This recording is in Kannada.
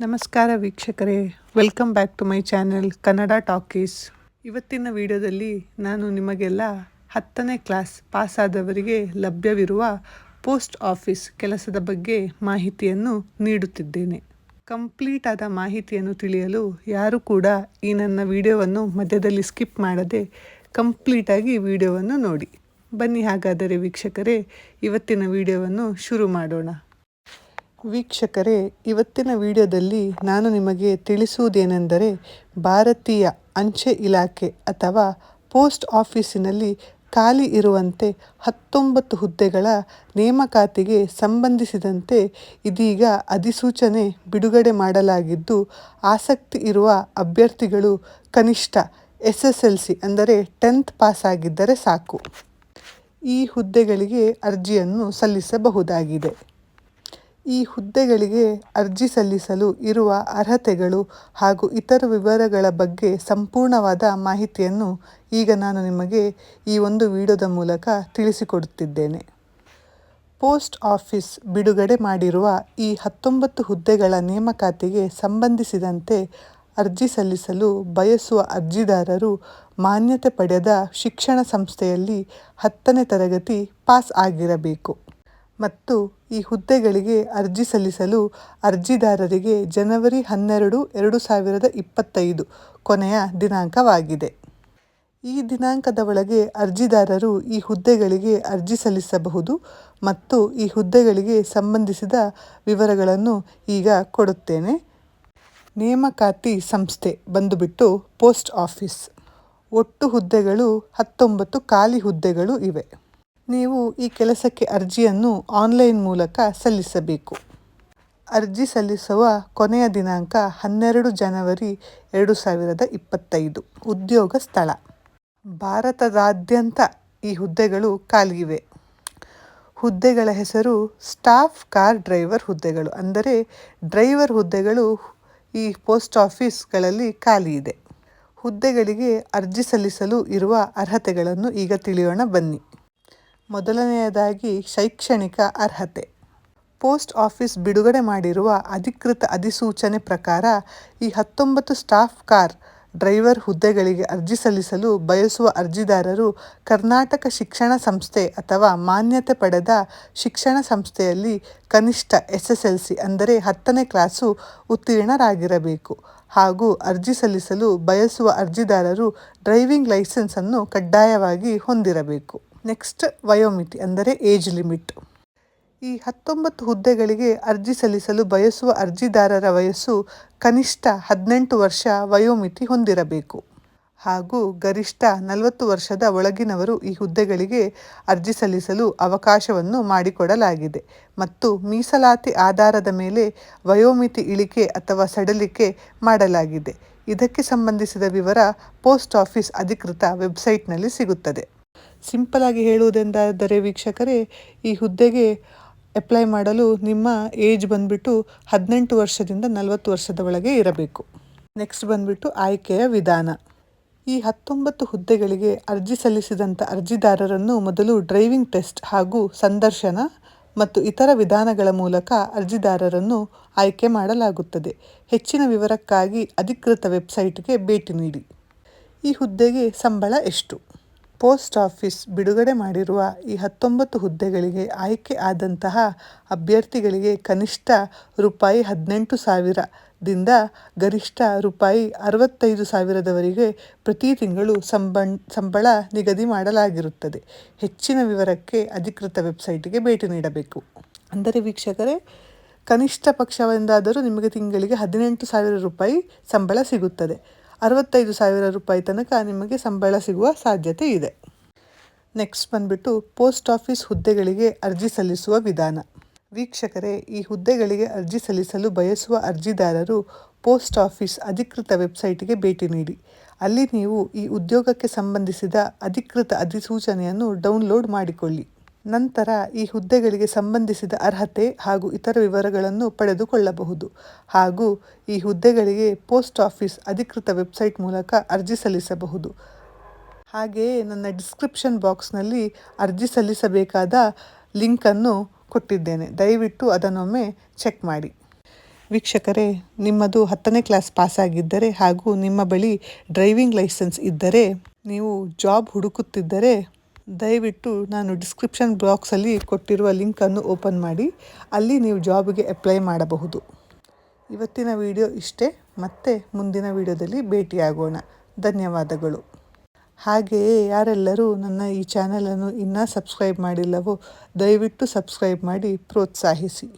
ನಮಸ್ಕಾರ ವೀಕ್ಷಕರೇ welcome back to my channel Kannada Talkies ಇವತ್ತಿನ ವಿಡಿಯೋದಲ್ಲಿ ನಾನು ನಿಮಗೆಲ್ಲ ಹತ್ತನೇ ಕ್ಲಾಸ್ ಪಾಸಾದವರಿಗೆ ಲಭ್ಯವಿರುವ ಪೋಸ್ಟ್ ಆಫೀಸ್ ಕೆಲಸದ ಬಗ್ಗೆ ಮಾಹಿತಿಯನ್ನು ನೀಡುತ್ತಿದ್ದೇನೆ. ಕಂಪ್ಲೀಟ್ ಆದ ಮಾಹಿತಿಯನ್ನು ತಿಳಿಯಲು ಯಾರು ಕೂಡ ಈ ನನ್ನ ವಿಡಿಯೋವನ್ನು ಮಧ್ಯದಲ್ಲಿ ಸ್ಕಿಪ್ ಮಾಡದೆ ಕಂಪ್ಲೀಟಾಗಿ ವಿಡಿಯೋವನ್ನು ನೋಡಿ. ಬನ್ನಿ ಹಾಗಾದರೆ ವೀಕ್ಷಕರೇ, ಇವತ್ತಿನ ವಿಡಿಯೋವನ್ನು ಶುರು ಮಾಡೋಣ. ವೀಕ್ಷಕರೇ, ಇವತ್ತಿನ ವಿಡಿಯೋದಲ್ಲಿ ನಾನು ನಿಮಗೆ ತಿಳಿಸುವುದೇನೆಂದರೆ ಭಾರತೀಯ ಅಂಚೆ ಇಲಾಖೆ ಅಥವಾ ಪೋಸ್ಟ್ ಆಫೀಸಿನಲ್ಲಿ ಖಾಲಿ ಇರುವಂತೆ ಹತ್ತೊಂಬತ್ತು ಹುದ್ದೆಗಳ ನೇಮಕಾತಿಗೆ ಸಂಬಂಧಿಸಿದಂತೆ ಇದೀಗ ಅಧಿಸೂಚನೆ ಬಿಡುಗಡೆ ಮಾಡಲಾಗಿದ್ದು, ಆಸಕ್ತಿ ಇರುವ ಅಭ್ಯರ್ಥಿಗಳು ಕನಿಷ್ಠ ಎಸ್ ಎಸ್ ಎಲ್ ಸಿ ಅಂದರೆ ಟೆಂತ್ ಪಾಸ್ ಆಗಿದ್ದರೆ ಸಾಕು. ಈ ಹುದ್ದೆಗಳಿಗೆ ಅರ್ಜಿಯನ್ನು ಸಲ್ಲಿಸಬಹುದಾಗಿದೆ. ಈ ಹುದ್ದೆಗಳಿಗೆ ಅರ್ಜಿ ಸಲ್ಲಿಸಲು ಇರುವ ಅರ್ಹತೆಗಳು ಹಾಗೂ ಇತರ ವಿವರಗಳ ಬಗ್ಗೆ ಸಂಪೂರ್ಣವಾದ ಮಾಹಿತಿಯನ್ನು ಈಗ ನಾನು ನಿಮಗೆ ಈ ಒಂದು ವಿಡಿಯೋದ ಮೂಲಕ ತಿಳಿಸಿಕೊಡುತ್ತಿದ್ದೇನೆ. ಪೋಸ್ಟ್ ಆಫೀಸ್ ಬಿಡುಗಡೆ ಮಾಡಿರುವ ಈ ಹತ್ತೊಂಬತ್ತು ಹುದ್ದೆಗಳ ನೇಮಕಾತಿಗೆ ಸಂಬಂಧಿಸಿದಂತೆ ಅರ್ಜಿ ಸಲ್ಲಿಸಲು ಬಯಸುವ ಅರ್ಜಿದಾರರು ಮಾನ್ಯತೆ ಪಡೆದ ಶಿಕ್ಷಣ ಸಂಸ್ಥೆಯಲ್ಲಿ ಹತ್ತನೇ ತರಗತಿ ಪಾಸ್ ಆಗಿರಬೇಕು. ಮತ್ತು ಈ ಹುದ್ದೆಗಳಿಗೆ ಅರ್ಜಿ ಸಲ್ಲಿಸಲು ಅರ್ಜಿದಾರರಿಗೆ ಜನವರಿ ಹನ್ನೆರಡು, ಎರಡು ಸಾವಿರದ ಇಪ್ಪತ್ತೈದು ಕೊನೆಯ ದಿನಾಂಕವಾಗಿದೆ. ಈ ದಿನಾಂಕದ ಒಳಗೆ ಅರ್ಜಿದಾರರು ಈ ಹುದ್ದೆಗಳಿಗೆ ಅರ್ಜಿ ಸಲ್ಲಿಸಬಹುದು ಮತ್ತು ಈ ಹುದ್ದೆಗಳಿಗೆ ಸಂಬಂಧಿಸಿದ ವಿವರಗಳನ್ನು ಈಗ ಕೊಡುತ್ತೇನೆ. ನೇಮಕಾತಿ ಸಂಸ್ಥೆ ಬಂದುಬಿಟ್ಟು ಪೋಸ್ಟ್ ಆಫೀಸ್. ಒಟ್ಟು ಹುದ್ದೆಗಳು ಹತ್ತೊಂಬತ್ತು ಖಾಲಿ ಹುದ್ದೆಗಳು ಇವೆ. ನೀವು ಈ ಕೆಲಸಕ್ಕೆ ಅರ್ಜಿಯನ್ನು ಆನ್ಲೈನ್ ಮೂಲಕ ಸಲ್ಲಿಸಬೇಕು. ಅರ್ಜಿ ಸಲ್ಲಿಸುವ ಕೊನೆಯ ದಿನಾಂಕ ಹನ್ನೆರಡು ಜನವರಿ ಎರಡು ಸಾವಿರದ ಇಪ್ಪತ್ತೈದು. ಉದ್ಯೋಗ ಸ್ಥಳ. ಭಾರತದಾದ್ಯಂತ ಈ ಹುದ್ದೆಗಳು ಖಾಲಿಯಿವೆ ಹುದ್ದೆಗಳ ಹೆಸರು ಸ್ಟಾಫ್ ಕಾರ್ ಡ್ರೈವರ್ ಹುದ್ದೆಗಳು. ಅಂದರೆ ಡ್ರೈವರ್ ಹುದ್ದೆಗಳು ಈ ಪೋಸ್ಟ್ ಆಫೀಸ್ಗಳಲ್ಲಿ ಖಾಲಿ ಇದೆ. ಹುದ್ದೆಗಳಿಗೆ ಅರ್ಜಿ ಸಲ್ಲಿಸಲು ಇರುವ ಅರ್ಹತೆಗಳನ್ನು ಈಗ ತಿಳಿಯೋಣ ಬನ್ನಿ. ಮೊದಲನೆಯದಾಗಿ ಶೈಕ್ಷಣಿಕ ಅರ್ಹತೆ. ಪೋಸ್ಟ್ ಆಫೀಸ್ ಬಿಡುಗಡೆ ಮಾಡಿರುವ ಅಧಿಕೃತ ಅಧಿಸೂಚನೆ ಪ್ರಕಾರ, ಈ ಹತ್ತೊಂಬತ್ತು ಸ್ಟಾಫ್ ಕಾರ್ ಡ್ರೈವರ್ ಹುದ್ದೆಗಳಿಗೆ ಅರ್ಜಿ ಸಲ್ಲಿಸಲು ಬಯಸುವ ಅರ್ಜಿದಾರರು ಕರ್ನಾಟಕ ಶಿಕ್ಷಣ ಸಂಸ್ಥೆ ಅಥವಾ ಮಾನ್ಯತೆ ಪಡೆದ ಶಿಕ್ಷಣ ಸಂಸ್ಥೆಯಲ್ಲಿ ಕನಿಷ್ಠ ಎಸ್ ಎಸ್ ಎಲ್ ಸಿ ಅಂದರೆ ಹತ್ತನೇ ಕ್ಲಾಸು ಉತ್ತೀರ್ಣರಾಗಿರಬೇಕು. ಹಾಗೂ ಅರ್ಜಿ ಸಲ್ಲಿಸಲು ಬಯಸುವ ಅರ್ಜಿದಾರರು ಡ್ರೈವಿಂಗ್ ಲೈಸೆನ್ಸನ್ನು ಕಡ್ಡಾಯವಾಗಿ ಹೊಂದಿರಬೇಕು. ನೆಕ್ಸ್ಟ್ ವಯೋಮಿತಿ ಅಂದರೆ ಏಜ್ ಲಿಮಿಟ್ ಈ ಹತ್ತೊಂಬತ್ತು ಹುದ್ದೆಗಳಿಗೆ ಅರ್ಜಿ ಸಲ್ಲಿಸಲು ಬಯಸುವ ಅರ್ಜಿದಾರರ ವಯಸ್ಸು ಕನಿಷ್ಠ ಹದಿನೆಂಟು ವರ್ಷ ವಯೋಮಿತಿ ಹೊಂದಿರಬೇಕು. ಹಾಗೂ ಗರಿಷ್ಠ ನಲವತ್ತು ವರ್ಷದ ಒಳಗಿನವರು ಈ ಹುದ್ದೆಗಳಿಗೆ ಅರ್ಜಿ ಸಲ್ಲಿಸಲು ಅವಕಾಶವನ್ನು ಮಾಡಿಕೊಡಲಾಗಿದೆ. ಮತ್ತು ಮೀಸಲಾತಿ ಆಧಾರದ ಮೇಲೆ ವಯೋಮಿತಿ ಇಳಿಕೆ ಅಥವಾ ಸಡಲಿಕೆ ಮಾಡಲಾಗಿದೆ. ಇದಕ್ಕೆ ಸಂಬಂಧಿಸಿದ ವಿವರ ಪೋಸ್ಟ್ ಆಫೀಸ್ ಅಧಿಕೃತ ವೆಬ್ಸೈಟ್ನಲ್ಲಿ ಸಿಗುತ್ತದೆ. ಸಿಂಪಲ್ ಆಗಿ ಹೇಳುವುದೆಂದಾದರೆ ವೀಕ್ಷಕರೇ, ಈ ಹುದ್ದೆಗೆ ಅಪ್ಲೈ ಮಾಡಲು ನಿಮ್ಮ ಏಜ್ ಬಂದುಬಿಟ್ಟು ಹದಿನೆಂಟು ವರ್ಷದಿಂದ ನಲವತ್ತು ವರ್ಷದ ಒಳಗೆ ಇರಬೇಕು. ನೆಕ್ಸ್ಟ್ ಬಂದುಬಿಟ್ಟು ಆಯ್ಕೆಯ ವಿಧಾನ. ಈ ಹತ್ತೊಂಬತ್ತು ಹುದ್ದೆಗಳಿಗೆ ಅರ್ಜಿ ಸಲ್ಲಿಸಿದಂಥ ಅರ್ಜಿದಾರರನ್ನು ಮೊದಲು ಡ್ರೈವಿಂಗ್ ಟೆಸ್ಟ್ ಹಾಗೂ ಸಂದರ್ಶನ ಮತ್ತು ಇತರ ವಿಧಾನಗಳ ಮೂಲಕ ಅರ್ಜಿದಾರರನ್ನು ಆಯ್ಕೆ ಮಾಡಲಾಗುತ್ತದೆ. ಹೆಚ್ಚಿನ ವಿವರಕ್ಕಾಗಿ ಅಧಿಕೃತ ವೆಬ್ಸೈಟ್ಗೆ ಭೇಟಿ ನೀಡಿ. ಈ ಹುದ್ದೆಗೆ ಸಂಬಳ ಎಷ್ಟು? ಪೋಸ್ಟ್ ಆಫೀಸ್ ಬಿಡುಗಡೆ ಮಾಡಿರುವ ಈ ಹತ್ತೊಂಬತ್ತು ಹುದ್ದೆಗಳಿಗೆ ಆಯ್ಕೆ ಆದಂತಹ ಅಭ್ಯರ್ಥಿಗಳಿಗೆ ಕನಿಷ್ಠ ರೂಪಾಯಿ ಹದಿನೆಂಟು ಸಾವಿರದಿಂದ ಗರಿಷ್ಠ ರೂಪಾಯಿ ಅರವತ್ತೈದು ಸಾವಿರದವರೆಗೆ ಪ್ರತಿ ತಿಂಗಳು ಸಂಬಂ, ಸಂಬಳ ನಿಗದಿ ಮಾಡಲಾಗಿರುತ್ತದೆ. ಹೆಚ್ಚಿನ ವಿವರಕ್ಕೆ ಅಧಿಕೃತ ವೆಬ್ಸೈಟ್ಗೆ ಭೇಟಿ ನೀಡಬೇಕು. ಅಂದರೆ ವೀಕ್ಷಕರೇ, ಕನಿಷ್ಠ ಪಕ್ಷವೆಂದಾದರೂ ನಿಮಗೆ ತಿಂಗಳಿಗೆ ಹದಿನೆಂಟು ಸಾವಿರ ರೂಪಾಯಿ ಸಂಬಳ ಸಿಗುತ್ತದೆ. ಅರವತ್ತೈದು ಸಾವಿರ ರೂಪಾಯಿ ತನಕ ನಿಮಗೆ ಸಂಬಳ ಸಿಗುವ ಸಾಧ್ಯತೆ ಇದೆ. ನೆಕ್ಸ್ಟ್ ಬಂದುಬಿಟ್ಟು ಪೋಸ್ಟ್ ಆಫೀಸ್ ಹುದ್ದೆಗಳಿಗೆ ಅರ್ಜಿ ಸಲ್ಲಿಸುವ ವಿಧಾನ. ವೀಕ್ಷಕರೇ, ಈ ಹುದ್ದೆಗಳಿಗೆ ಅರ್ಜಿ ಸಲ್ಲಿಸಲು ಬಯಸುವ ಅರ್ಜಿದಾರರು ಪೋಸ್ಟ್ ಆಫೀಸ್ ಅಧಿಕೃತ ವೆಬ್ಸೈಟ್ಗೆ ಭೇಟಿ ನೀಡಿ. ಅಲ್ಲಿ ನೀವು ಈ ಉದ್ಯೋಗಕ್ಕೆ ಸಂಬಂಧಿಸಿದ ಅಧಿಕೃತ ಅಧಿಸೂಚನೆಯನ್ನು ಡೌನ್ಲೋಡ್ ಮಾಡಿಕೊಳ್ಳಿ. ನಂತರ ಈ ಹುದ್ದೆಗಳಿಗೆ ಸಂಬಂಧಿಸಿದ ಅರ್ಹತೆ ಹಾಗೂ ಇತರ ವಿವರಗಳನ್ನು ಪಡೆದುಕೊಳ್ಳಬಹುದು. ಹಾಗೂ ಈ ಹುದ್ದೆಗಳಿಗೆ ಪೋಸ್ಟ್ ಆಫೀಸ್ ಅಧಿಕೃತ ವೆಬ್ಸೈಟ್ ಮೂಲಕ ಅರ್ಜಿ ಸಲ್ಲಿಸಬಹುದು. ಹಾಗೆಯೇ ನನ್ನ ಡಿಸ್ಕ್ರಿಪ್ಷನ್ ಬಾಕ್ಸ್ನಲ್ಲಿ ಅರ್ಜಿ ಸಲ್ಲಿಸಬೇಕಾದ ಲಿಂಕನ್ನು ಕೊಟ್ಟಿದ್ದೇನೆ. ದಯವಿಟ್ಟು ಅದನ್ನೊಮ್ಮೆ ಚೆಕ್ ಮಾಡಿ. ವೀಕ್ಷಕರೇ, ನಿಮ್ಮದು ಹತ್ತನೇ ಕ್ಲಾಸ್ ಪಾಸಾಗಿದ್ದರೆ ಹಾಗೂ ನಿಮ್ಮ ಬಳಿ ಡ್ರೈವಿಂಗ್ ಲೈಸೆನ್ಸ್ ಇದ್ದರೆ, ನೀವು ಜಾಬ್ ಹುಡುಕುತ್ತಿದ್ದರೆ ದಯವಿಟ್ಟು ನಾನು ಡಿಸ್ಕ್ರಿಪ್ಷನ್ ಬಾಕ್ಸಲ್ಲಿ ಕೊಟ್ಟಿರುವ ಲಿಂಕನ್ನು ಓಪನ್ ಮಾಡಿ, ಅಲ್ಲಿ ನೀವು ಜಾಬ್ಗೆ ಅಪ್ಲೈ ಮಾಡಬಹುದು. ಇವತ್ತಿನ ವಿಡಿಯೋ ಇಷ್ಟೇ, ಮತ್ತೆ ಮುಂದಿನ ವಿಡಿಯೋದಲ್ಲಿ ಭೇಟಿಯಾಗೋಣ. ಧನ್ಯವಾದಗಳು. ಹಾಗೆಯೇ ಯಾರೆಲ್ಲರೂ ನನ್ನ ಈ ಚಾನಲನ್ನು ಇನ್ನೂ ಸಬ್ಸ್ಕ್ರೈಬ್ ಮಾಡಿಲ್ಲವೋ, ದಯವಿಟ್ಟು ಸಬ್ಸ್ಕ್ರೈಬ್ ಮಾಡಿ ಪ್ರೋತ್ಸಾಹಿಸಿ.